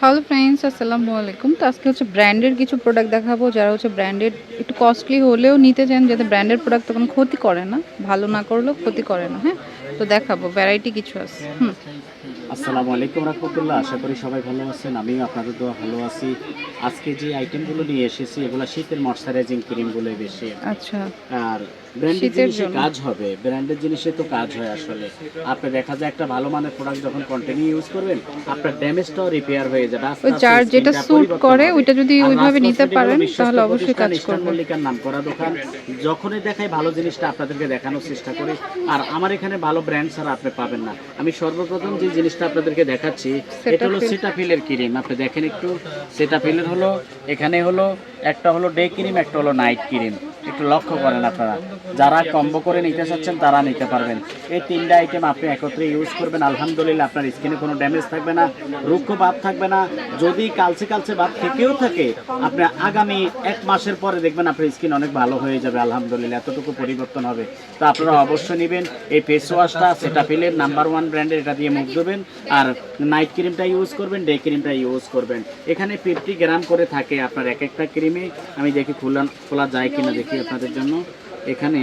Hello friends আসসালামু আলাইকুম। তো আজকে হচ্ছে ব্র্যান্ডের কিছু প্রোডাক্ট দেখাবো, যারা হচ্ছে ব্র্যান্ডেড একটু কস্টলি হলেও নিতে চান, যাতে ব্র্যান্ডের প্রোডাক্ট তখন ক্ষতি করে না, ভালো না করলেও ক্ষতি করে না হ্যাঁ? তো দেখাবো ভ্যারাইটি কিছু আছে, হুম। আসসালামু আলাইকুম রহমতুল্লাহ। আশা করি সবাই ভালো আছেন আমিও আপনাদের তো ভালো আছি। আজকে যে আইটেমগুলো নিয়ে এসেছি এগুলো শীতের ময়শ্চারাইজিং ক্রিমগুলো বেশি। আচ্ছা। আর ব্র্যান্ডের জিনিসে কাজ হবে। ব্র্যান্ডের জিনিসে তো কাজ হয় আসলে। আপনি দেখা যায় একটা ভালো মানের প্রোডাক্ট যখন কন্টিনিউ ইউজ করবেন আপনার ড্যামেজটাও রিপেয়ার হয়ে যাবে। ওই যার যেটা skin টা suit পরিবর্তন করে, ওইটা যদি ওইভাবে নিতে পারেন, তাহলে অবশ্যই কাজ করবে। মল্লিকার নাম করা দোকান। যখনই দেখাই ভালো জিনিসটা আপনাদেরকে দেখানোর চেষ্টা করি। আর আমার এখানে ভালো ব্র্যান্ড ছাড়া আপনি পাবেন না। আমি সর্বপ্রথম যে জিনিসটা আপনাদেরকে দেখাচ্ছি এটা হলো। সেটাফিলের ক্রিম আপনি দেখেন একটু সেটাফিলের হলো এখানে হলো একটা হলো ডে ক্রিম একটা হলো নাইট ক্রিম একটু লক্ষ্য করেন আপনারা। যারা কম্বো করে নিতে চাচ্ছেন, তারা নিতে পারবেন। এই তিনটা আইটেম আপনি একত্রে ইউজ করবেন। আলহামদুলিল্লাহ আপনার স্কিনে কোনো ড্যামেজ থাকবে না, রুক্ষ ভাব থাকবে না। যদি কালচে কালচে ভাব থেকেও থাকে, আপনি আগামী এক মাসের পরে দেখবেন আপনার স্কিন অনেক ভালো হয়ে যাবে। আলহামদুলিল্লাহ, এতটুকু পরিবর্তন হবে। তো আপনারা অবশ্যই নেবেন। এই ফেস ওয়াশটা সেটাফিলের নাম্বার ওয়ান ব্র্যান্ডের এটা দিয়ে মুখ দেবেন আর নাইট ক্রিমটা ইউজ করবেন ডে ক্রিমটা ইউজ করবেন। এখানে ফিফটি গ্রাম করে থাকে আপনার এক একটা ক্রিমে আমি দেখি খোলা খোলা যায় কিনা, দেখি আপনাদের জন্য এখানে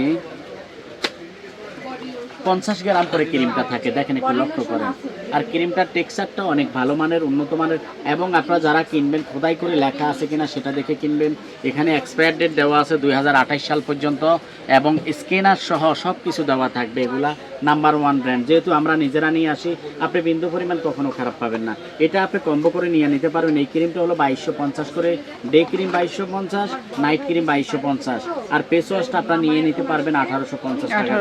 পঞ্চাশ গ্রাম করে ক্রিমটা থাকে। দেখেন একটু লক্ষ্য করেন। আর ক্রিমটার টেক্সচারটা অনেক ভালো মানের, উন্নত মানের। এবং আপনারা যারা কিনবেন, খোদাই করে লেখা আছে কিনা সেটা দেখে কিনবেন। এখানে এক্সপায়ার ডেট দেওয়া আছে দুই হাজার আঠাশ সাল পর্যন্ত। এবং স্ক্যানার সহ সব কিছু দেওয়া থাকবে এগুলা। নাম্বার ওয়ান ব্র্যান্ড যেহেতু আমরা নিজেরা নিয়ে আসি আপনি বিন্দু পরিমাণ কখনো খারাপ পাবেন না। এটা আপনি কম্বো করে নিয়ে নিতে পারবেন। এই ক্রিমটা হলো বাইশশো পঞ্চাশ করে। ডে ক্রিম বাইশশো পঞ্চাশ নাইট ক্রিম বাইশশো পঞ্চাশ। আর ফেস ওয়াশটা আপনারা নিয়ে নিতে পারবেন আঠারোশো পঞ্চাশ টাকা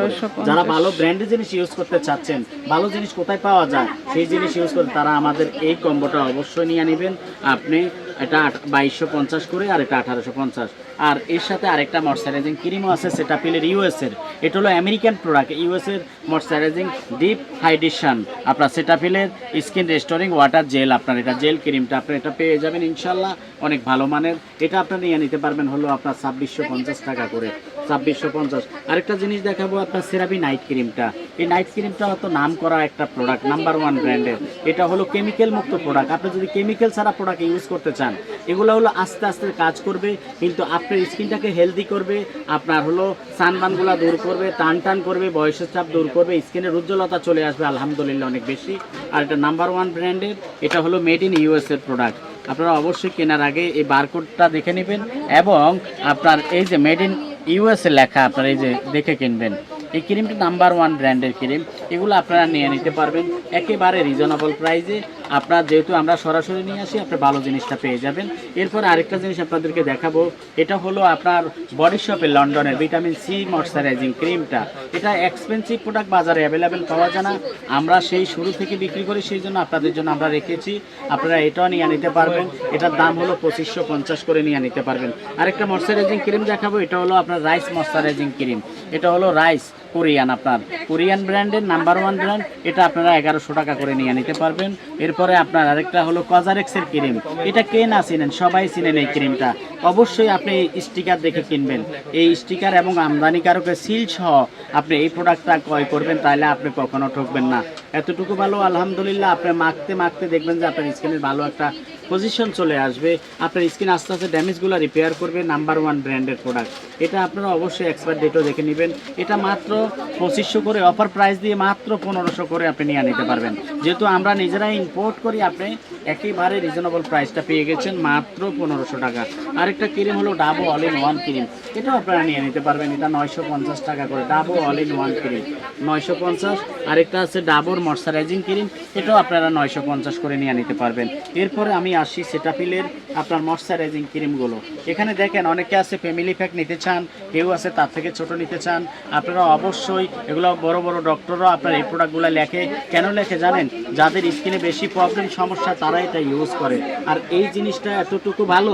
যারা ভালো ব্র্যান্ডের জিনিস ইউজ করতে চাচ্ছেন ভালো জিনিস কোথায় পাওয়া যায় সেই জিনিস ইউজ করে তারা আমাদের এই কম্বোটা অবশ্যই নিয়ে নেবেন। আপনি এটা বাইশশো পঞ্চাশ করে আর এটা আঠারোশো পঞ্চাশ। আর এর সাথে আরেকটা ময়শ্চারাইজিং ক্রিমও আছে, সেটা পিলের ইউএসের। এটা হলো আমেরিকান প্রোডাক্ট ইউএসের ময়শ্চারাইজিং ডিপ হাইড্রেশন আপনার সেটা পিলের স্কিন রেস্টোরিং ওয়াটার জেল আপনার এটা জেল ক্রিমটা আপনার এটা পেয়ে যাবেন ইনশাল্লাহ, অনেক ভালো মানের। এটা আপনার নিয়ে নিতে পারবেন হলো আপনার ছাব্বিশশো পঞ্চাশ টাকা করে। ছাব্বিশশো পঞ্চাশ। আরেকটা জিনিস দেখাবো আপনার সেরাবি নাইট ক্রিমটা এই নাইট ক্রিমটা হয়তো নাম করা একটা প্রোডাক্ট নাম্বার ওয়ান ব্র্যান্ডের এটা হলো কেমিক্যাল মুক্ত প্রোডাক্ট আপনি যদি কেমিক্যাল ছাড়া প্রোডাক্ট ইউজ করতে চান, এগুলো হলো আস্তে আস্তে কাজ করবে, কিন্তু আপনার স্কিনটাকে হেলদি করবে, আপনার হলো সানবানগুলো দূর করবে টান টান করবে, বয়সের চাপ দূর করবে, স্কিনের উজ্জ্বলতা চলে আসবে, আলহামদুলিল্লাহ অনেক বেশি। আর এটা নাম্বার ওয়ান ব্র্যান্ডের এটা হলো মেড ইন ইউএস এর প্রোডাক্ট আপনারা অবশ্যই কেনার আগে এই বারকোডটা দেখে নেবেন, এবং আপনার এই যে মেড ইন ইউএসএ লেখা আপনারা এই যে দেখে কিনবেন। এই ক্রিমটা নাম্বার ওয়ান ব্র্যান্ডের ক্রিম। এগুলো আপনারা নিয়ে নিতে পারবেন। একেবারে রিজনেবল প্রাইসে আপনার যেহেতু আমরা সরাসরি নিয়ে আসি, আপনি ভালো জিনিসটা পেয়ে যাবেন। এরপর আরেকটা জিনিস আপনাদেরকে দেখাবো। এটা হলো আপনার বডি শপের লন্ডনের ভিটামিন সি ময়শ্চারাইজিং ক্রিমটা এটা এক্সপেন্সিভ প্রোডাক্ট বাজারে অ্যাভেলেবেল পাওয়া যায় না। আমরা সেই শুরু থেকে বিক্রি করি, সেই জন্য আপনাদের জন্য আমরা রেখেছি। আপনারা এটাও নিয়ে নিতে পারবেন। এটার দাম হলো পঁচিশশো পঞ্চাশ করে নিয়ে নিতে পারবেন। আরেকটা ময়শ্চারাইজিং ক্রিম দেখাবো। এটা হলো আপনার রাইস ময়শ্চারাইজিং ক্রিম এটা হলো রাইস কোরিয়ান আপনার কোরিয়ান ব্র্যান্ডের নাম্বার ওয়ান ব্র্যান্ড, এটা আপনারা এগারোশো টাকা করে নিয়ে নিতে পারবেন। এরপরে আপনার আরেকটা হলো কজারেক্সের ক্রিম। এটা কে না চিনেন, সবাই চিনেন এই ক্রিমটা। অবশ্যই আপনি স্টিকার দেখে কিনবেন। এই স্টিকার এবং আমদানিকারকের সিল সহ আপনি এই প্রোডাক্টটা ক্রয় করবেন, তাহলে আপনি কখনো ঠকবেন না। এতটুকু ভালো, আলহামদুলিল্লাহ, আপনি মাখতে মাখতে দেখবেন যে আপনার স্কিনের ভালো একটা পজিশন চলে আসবে। আপনার স্কিন আস্তে আস্তে ড্যামেজগুলো রিপেয়ার করবে নাম্বার ওয়ান ব্র্যান্ডের প্রোডাক্ট এটা আপনারা অবশ্যই এক্সপায়ার ডেটও দেখে নেবেন। এটা মাত্র পঁচিশশো করে অফার প্রাইস দিয়ে মাত্র পনেরোশো করে আপনি নিয়ে নিতে পারবেন। যেহেতু আমরা নিজেরাই ইম্পোর্ট করি, আপনি একেবারে রিজনেবল প্রাইসটা পেয়ে গেছেন মাত্র পনেরোশো টাকা। আরেকটা ক্রিম হলো Dabo all in one cream এটাও আপনারা নিয়ে নিতে পারবেন। এটা নয়শো পঞ্চাশ টাকা করে Dabo all in one cream নয়শো পঞ্চাশ। আরেকটা আছে ডাবোর ময়শ্চারাইজিং ক্রিম এটাও আপনারা নয়শো পঞ্চাশ করে নিয়ে নিতে পারবেন। এরপরে আমি আসি সেটাফিলের আপনার ময়শ্চারাইজিং ক্রিমগুলো। এখানে দেখেন অনেকে আছে ফ্যামিলি প্যাক নিতে চান, কেউ আছে তার থেকে ছোট নিতে চান। আপনারা অবশ্যই এগুলো বড় বড় ডক্টররাও আপনার এই প্রোডাক্টগুলো লেখে। কেন লেখে জানেন? যাদের স্কিনে বেশি প্রবলেম সমস্যা তারা এটা ইউজ করে। আর এই জিনিসটা এতটুকু ভালো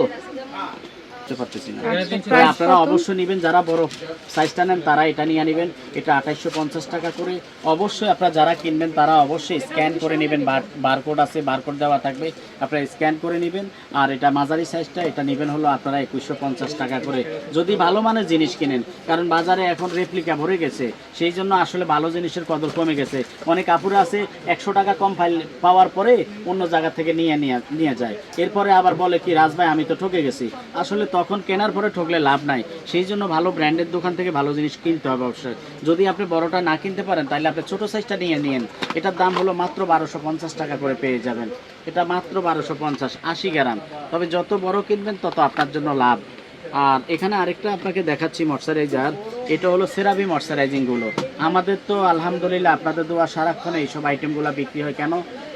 ভাবতে পারতেছি না। আচ্ছা, তবে price আপনারা অবশ্যই নেবেন যারা বড় সাইজটা নেন তারা এটা নিয়ে নেবেন। এটা আঠাইশশো পঞ্চাশ টাকা করে। অবশ্যই আপনারা যারা কিনবেন তারা অবশ্যই স্ক্যান করে নেবেন। বারকোড আছে বারকোড দেওয়া থাকবে। আপনারা স্ক্যান করে নেবেন। আর এটা মাঝারি সাইজটা এটা নেবেন হলো আপনারা একুশশো পঞ্চাশ টাকা করে। যদি ভালো মানের জিনিস কিনেন কারণ বাজারে এখন রেপ্লিকা ভরে গেছে সেই জন্য আসলে ভালো জিনিসের কদর কমে গেছে। অনেক কাপড় আছে একশো টাকা কম ফাইল পাওয়ার পরে অন্য জায়গা থেকে নিয়ে নিয়ে নিয়ে যায়। এরপরে আবার বলে কি রাজ ভাই আমি তো ঠকে গেছি। আসলে তখন কেনার পরে ঠকলে লাভ নাই, সেই জন্য ভালো ব্র্যান্ডের দোকান থেকে ভালো জিনিস কিনতে হবে অবশ্যই। যদি আপনি বড়টা না কিনতে পারেন, তাহলে আপনি ছোট সাইজটা নিয়ে নিন এটার দাম হলো মাত্র বারোশো পঞ্চাশ টাকা করে পেয়ে যাবেন। এটা মাত্র বারোশো পঞ্চাশ, আশি গ্রাম। তবে যত বড় কিনবেন, তত আপনার জন্য লাভ। আর এখানে আরেকটা আপনাকে দেখাচ্ছি ময়শ্চারাইজার এটা হলো সেরাবি ময়শ্চারাইজিংগুলো আমাদের তো আলহামদুলিল্লাহ আপনাদের দোয়া সারাক্ষণ এইসব আইটেমগুলো বিক্রি হয়। কেন?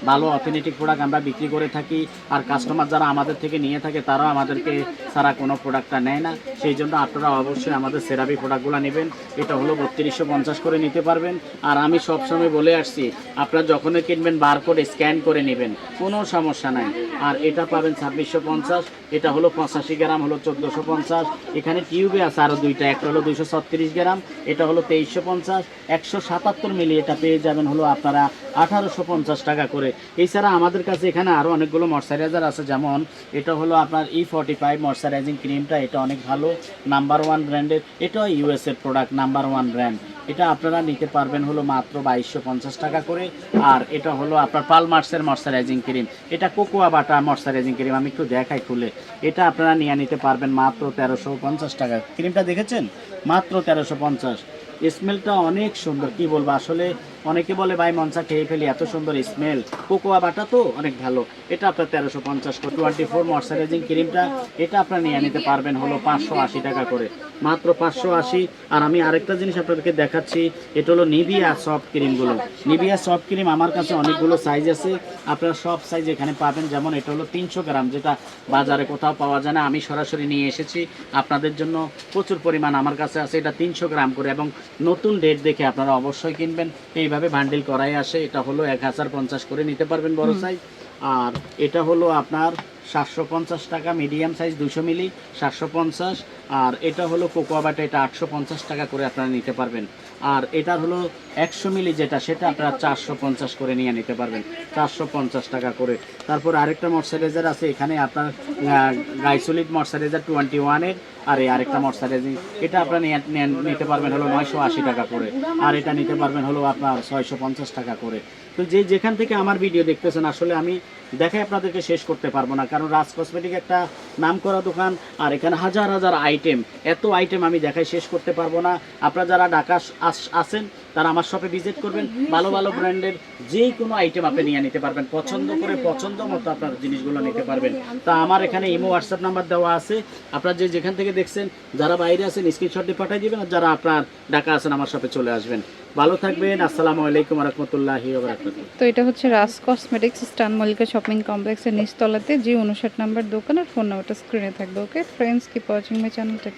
ভালো অথেন্টিক প্রোডাক্ট আমরা বিক্রি করে থাকি, আর কাস্টমার যারা আমাদের থেকে নিয়ে থাকে, তারাও আমাদেরকে সারা কোনো প্রোডাক্টটা নেয় না। সেই জন্য আপনারা অবশ্যই আমাদের সেরাবি প্রোডাক্টগুলো নেবেন। এটা হলো বত্রিশশো পঞ্চাশ করে নিতে পারবেন। আর আমি সবসময় বলে আসছি, আপনারা যখনই কিনবেন বারকোড স্ক্যান করে নেবেন। কোনো সমস্যা নাই। আর এটা পাবেন ছাব্বিশশো পঞ্চাশ, এটা হলো পঁচাশি গ্রাম, হলো চোদ্দোশো পঞ্চাশ। এখানে টিউবে আছে আরও দুইটা, একটা হলো দুইশো ছত্রিশ গ্রাম, এটা হলো তেইশশো পঞ্চাশ। একশো সাতাত্তর মিলি এটা পেয়ে যাবেন হলো আপনারা আঠারোশো পঞ্চাশ টাকা করে। এছাড়া আমাদের কাছে এখানে আরও অনেকগুলো ময়শ্চারাইজার আছে, যেমন এটা হলো আপনার ই ফর্টি ফাইভ ময়শ্চারাইজিং ক্রিমটা এটা অনেক ভালো। নাম্বার ওয়ান ব্র্যান্ডের এটাও ইউএস এর প্রোডাক্ট নাম্বার ওয়ান ব্র্যান্ড এটা আপনারা নিতে পারবেন হলো মাত্র বাইশশো পঞ্চাশ টাকা করে। আর এটা হলো আপনার পালমার্সের ময়শ্চারাইজিং ক্রিম এটা কোকোয়া বাটা ময়শ্চারাইজিং ক্রিম আমি একটু দেখাই খুলে। এটা আপনারা নিয়ে নিতে পারবেন মাত্র তেরোশো পঞ্চাশ টাকা। ক্রিমটা দেখেছেন? মাত্র তেরোশো পঞ্চাশ। স্মেলটা অনেক সুন্দর, কি বলব? আসলে অনেকে বলে, ভাই, মনসা খেয়ে ফেলি, এত সুন্দর স্মেল কোকোয়া বাটা তো অনেক ভালো। এটা আপনার তেরোশো পঞ্চাশ টোয়েন্টি ফোর ময়শ্চারাইজিং ক্রিমটা এটা আপনারা নিয়ে নিতে পারবেন হলো পাঁচশো আশি টাকা করে। মাত্র পাঁচশো আশি। আর আমি আরেকটা জিনিস আপনাদেরকে দেখাচ্ছি, এটা হলো নিভিয়া সফট ক্রিমগুলো নিভিয়া সফট ক্রিম আমার কাছে অনেকগুলো সাইজ আছে। আপনারা সব সাইজ এখানে পাবেন। যেমন এটা হলো তিনশো গ্রাম, যেটা বাজারে কোথাও পাওয়া যায় না। আমি সরাসরি নিয়ে এসেছি। আপনাদের জন্য প্রচুর পরিমাণ আমার কাছে আছে। এটা তিনশো গ্রাম করে এবং নতুন ডেট দেখে আপনারা অবশ্যই কিনবেন। এইভাবে বান্ডিল করাই আসে এটা হলো এক হাজার পঞ্চাশ করে নিতে পারবেন বড় সাইজ আর এটা হলো আপনার সাতশো পঞ্চাশ টাকা মিডিয়াম সাইজ দুশো মিলি সাতশো পঞ্চাশ। আর এটা হলো কোকোয়া বাটা, এটা আটশো পঞ্চাশ টাকা করে আপনারা নিতে পারবেন। আর এটার হলো একশো মিলি যেটা, সেটা আপনারা চারশো পঞ্চাশ করে নিয়ে নিতে পারবেন। চারশো পঞ্চাশ টাকা করে। তারপর আরেকটা ময়শ্চারাইজার আছে, এখানে আপনার গাইসোলিড ময়শ্চারাইজার টোয়েন্টি ওয়ানের আর এই আরেকটা ময়শ্চারাইজিং এটা আপনারা নিতে পারবেন হলো নয়শো আশি টাকা করে। আর এটা নিতে পারবেন হলো আপনার ছয়শো পঞ্চাশ টাকা করে। তো যে যেখান থেকে আমার ভিডিও দেখতেছেন, আসলে আমি দেখাই আপনাদেরকে শেষ করতে পারব না, কারণ রাজ কসমেটিক একটা নাম করা দোকান, আর এখানে হাজার হাজার আইটেম এত আইটেম আমি দেখাই শেষ করতে পারব না। আপনারা যারা ঢাকা আস- আসেন তারা আমার শপে ভিজিট করবেন। ভালো ভালো ব্র্যান্ডের যেই কোনো আইটেম আপনি নিয়ে নিতে পারবেন। পছন্দ করে পছন্দ মতো আপনার জিনিসগুলো নিতে পারবেন। তা আমার এখানে ইমো হোয়াটসঅ্যাপ নাম্বার দেওয়া আছে। আপনার যে যেখান থেকে দেখছেন, যারা বাইরে আছেন স্ক্রিনশট দিয়ে পাঠিয়ে দিবেন, আর যারা আপনার ঢাকা আছেন, আমার শপে চলে আসবেন। ভালো থাকবেন। আসসালামু আলাইকুম রহমতুল্লাহি তো এটা হচ্ছে রাজ কসমেটিক্স স্টান মল্লিকা শপিং কমপ্লেক্সের নিচতলাতে। যে উনষাট নাম্বার দোকান আর ফোন নাম্বারটা স্ক্রিনে থাকবে okay friends keep watching my channel tech